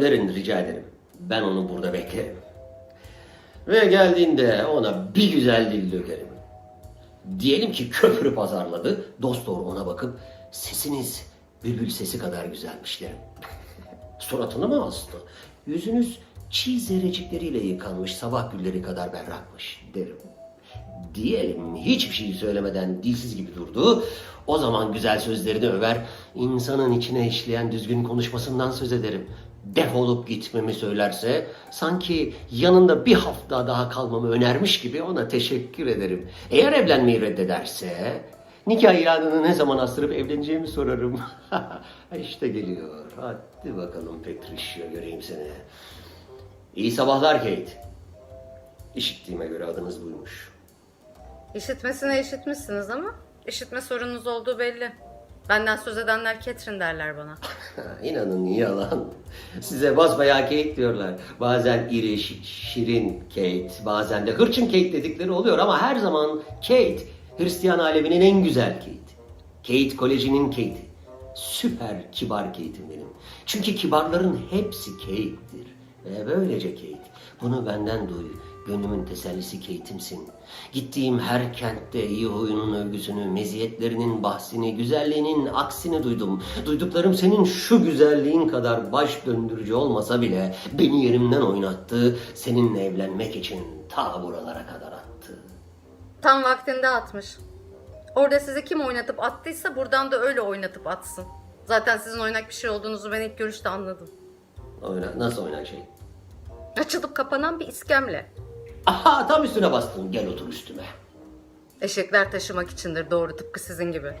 Gönderin rica ederim. Ben onu burada beklerim. Ve geldiğinde ona bir güzel dil dökerim. Diyelim ki köprü pazarladı. Dost doğru ona bakıp sesiniz bülbül sesi kadar güzelmiş derim. Suratını mı astı? Yüzünüz çiğ zerrecikleriyle yıkanmış sabah gülleri kadar berrakmış derim. Diyelim hiçbir şey söylemeden dilsiz gibi durdu. O zaman güzel sözlerini över, insanın içine işleyen düzgün konuşmasından söz ederim. Defolup gitmemi söylerse sanki yanında bir hafta daha kalmamı önermiş gibi ona teşekkür ederim. Eğer evlenmeyi reddederse nikah ilanını ne zaman astırıp evleneceğimi sorarım. işte geliyor. Hadi bakalım Patricia göreyim seni. İyi sabahlar Kate. İşittiğime göre adınız buymuş. İşitmesine işitmişsiniz ama işitme sorununuz olduğu belli. Benden söz edenler Catherine derler bana. İnanın yalan. Size basbayağı Kate diyorlar. Bazen iri, şi- şirin Kate, bazen de hırçın Kate dedikleri oluyor ama her zaman Kate, Hristiyan aleminin en güzel Kate. Kate Koleji'nin Kate'i. Süper kibar Kate'im benim. Çünkü kibarların hepsi Kate'dir. Ve böylece Kate, bunu benden duy. Gönlümün tesellisi Kate'imsin. Gittiğim her kentte iyi huyunun övgüsünü, meziyetlerinin bahsini, güzelliğinin aksini duydum. Duyduklarım senin şu güzelliğin kadar baş döndürücü olmasa bile beni yerimden oynattı. Seninle evlenmek için ta buralara kadar attı. Tam vaktinde atmış. Orada sizi kim oynatıp attıysa buradan da öyle oynatıp atsın. Zaten sizin oynak bir şey olduğunuzu ben ilk görüşte anladım. Oyna, nasıl oynar şey? Açılıp kapanan bir iskemle. Aha tam üstüne bastın. Gel otur üstüme. Eşekler taşımak içindir doğru tıpkı sizin gibi.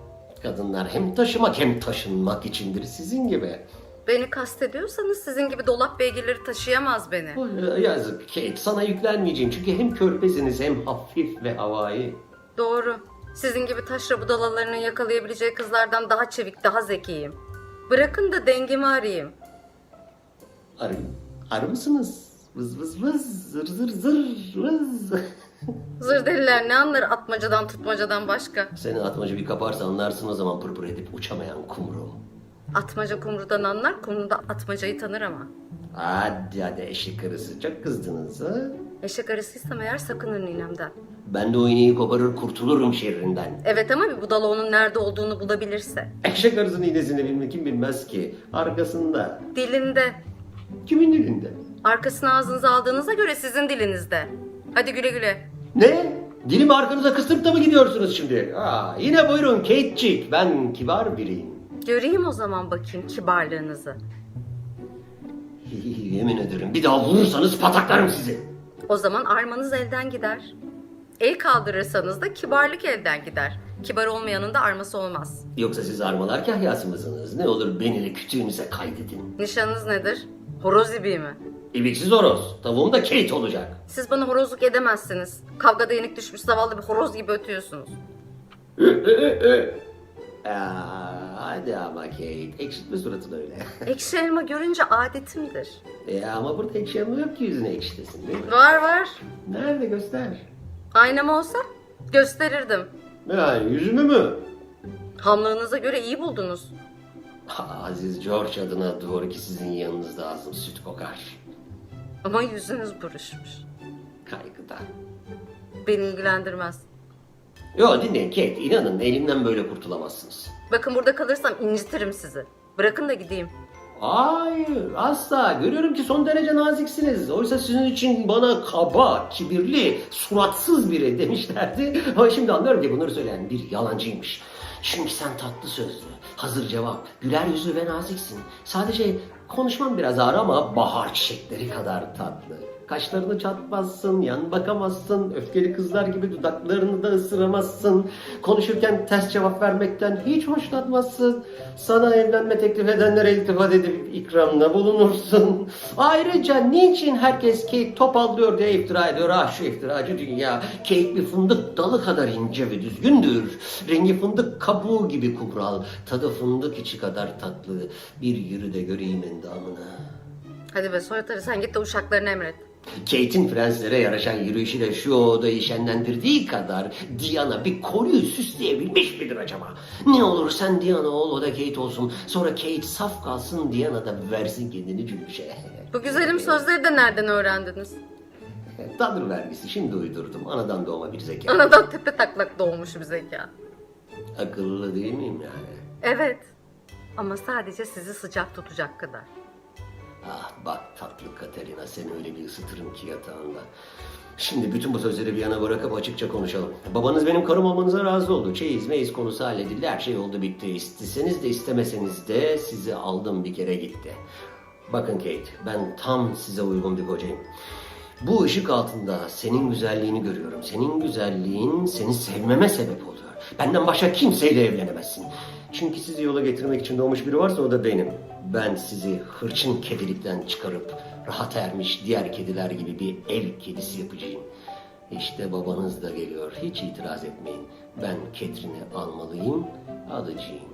Kadınlar hem taşımak hem taşınmak içindir sizin gibi. Beni kastediyorsanız sizin gibi dolap beygirleri taşıyamaz beni. Oy, Yazık Kate sana yüklenmeyeceğim çünkü hem körpesiniz hem hafif ve havai. Doğru. Sizin gibi taşra budalalarının yakalayabileceği kızlardan daha çevik, daha zekiyim. Bırakın da dengemi arayayım. Arı, arı mısınız? Vız vız vız zır zır zır vız. Zır deliler ne anlar atmacadan tutmacadan başka? Seni atmaca bir kaparsa anlarsın o zaman pır pır edip uçamayan kumru. Atmaca kumrudan anlar, kumru da atmacayı tanır ama. Hadi hadi eşek arısı çok kızdınız ha? Eşek arısıysam eğer sakının ninemden. Ben de o iğneyi koparır kurtulurum şerrinden. Evet ama bir budala onun nerede olduğunu bulabilirse. Eşek arısının iğnesini bilmek kim bilmez ki. Arkasında. Dilinde. Kimin dilinde? Arkasını ağzınıza aldığınıza göre sizin dilinizde. Hadi güle güle. Ne? Dilimi arkanıza kıstırıp da mı gidiyorsunuz şimdi? Aa, yine buyurun Kate'cik. Ben kibar biriyim. Göreyim o zaman bakayım kibarlığınızı. Yemin ederim bir daha vurursanız pataklarım sizi. O zaman armanız elden gider. El kaldırırsanız da kibarlık elden gider. Kibar olmayanın da arması olmaz. Yoksa siz armalar kahyası mısınız? Ne olur beni de kütüğünüze kaydedin. Nişanınız nedir? Horoz ibiği mi? İbiksiz horoz. Tavuğum da Kate olacak. Siz bana horozluk edemezsiniz. Kavgada yenik düşmüş zavallı bir horoz gibi ötüyorsunuz. Aa, hadi ama Kate. Ekşitme suratını öyle. Ekşi elma görünce adetimdir. e, ama burada ekşi yanma yok ki yüzüne ekşitesin değil mi? Var var. Nerede göster. Aynam olsa gösterirdim. Yani yüzümü mü? Hamlığınıza göre iyi buldunuz. Aziz George adına doğru ki sizin yanınızda ağzım süt kokar. Ama yüzünüz buruşmuş. Kaygıdan. Beni ilgilendirmez. Yo dinleyin Kate inanın elimden böyle kurtulamazsınız. Bakın burada kalırsam incitirim sizi. Bırakın da gideyim. Hayır asla görüyorum ki son derece naziksiniz. Oysa sizin için bana kaba, kibirli, suratsız biri demişlerdi. Ama şimdi anlıyorum ki bunları söyleyen bir yalancıymış. Çünkü sen tatlı sözlü, hazır cevap, güler yüzlü ve naziksin. Sadece Konuşmam biraz ağır ama bahar çiçekleri kadar tatlı. Kaşlarını çatmazsın, yan bakamazsın, öfkeli kızlar gibi dudaklarını da ısıramazsın. Konuşurken ters cevap vermekten hiç hoşlanmazsın. Sana evlenme teklif edenlere iltifat edip ikramda bulunursun. Ayrıca niçin herkes Kate topallıyor diye iftira ediyor? Ah şu iftiracı dünya. Kate bir fındık dalı kadar ince ve düzgündür. Rengi fındık kabuğu gibi kumral. Tadı fındık içi kadar tatlı. Bir yürü de göreyim endamını. Hadi be soytarı sen git de uşaklarını emret. Kate'in prenslere yaraşan yürüyüşüyle şu odayı şenlendirdiği kadar Diana bir koruyu süsleyebilmiş midir acaba? Ne olur sen Diana ol o da Kate olsun. Sonra Kate saf kalsın Diana da versin kendini cümbüşe. Bu güzelim sözleri de nereden öğrendiniz? Tanrı vergisi şimdi uydurdum. Anadan doğma bir zeka. Anadan tepe taklak doğmuş bir zeka. Akıllı değil miyim yani? Evet. Ama sadece sizi sıcak tutacak kadar. Ah bak tatlı Katerina seni öyle bir ısıtırım ki yatağında. Şimdi bütün bu sözleri bir yana bırakıp açıkça konuşalım. Babanız benim karım olmanıza razı oldu. Çeyiz meyiz konusu halledildi. Her şey oldu bitti. İsteseniz de istemeseniz de sizi aldım bir kere gitti. Bakın Kate ben tam size uygun bir kocayım. Bu ışık altında senin güzelliğini görüyorum. Senin güzelliğin seni sevmeme sebep oluyor. Benden başka kimseyle evlenemezsin. Çünkü sizi yola getirmek için doğmuş biri varsa o da benim. Ben sizi hırçın kedilikten çıkarıp rahat ermiş diğer kediler gibi bir ev kedisi yapacağım. İşte babanız da geliyor. Hiç itiraz etmeyin. Ben Ketrin'i almalıyım, alacağım.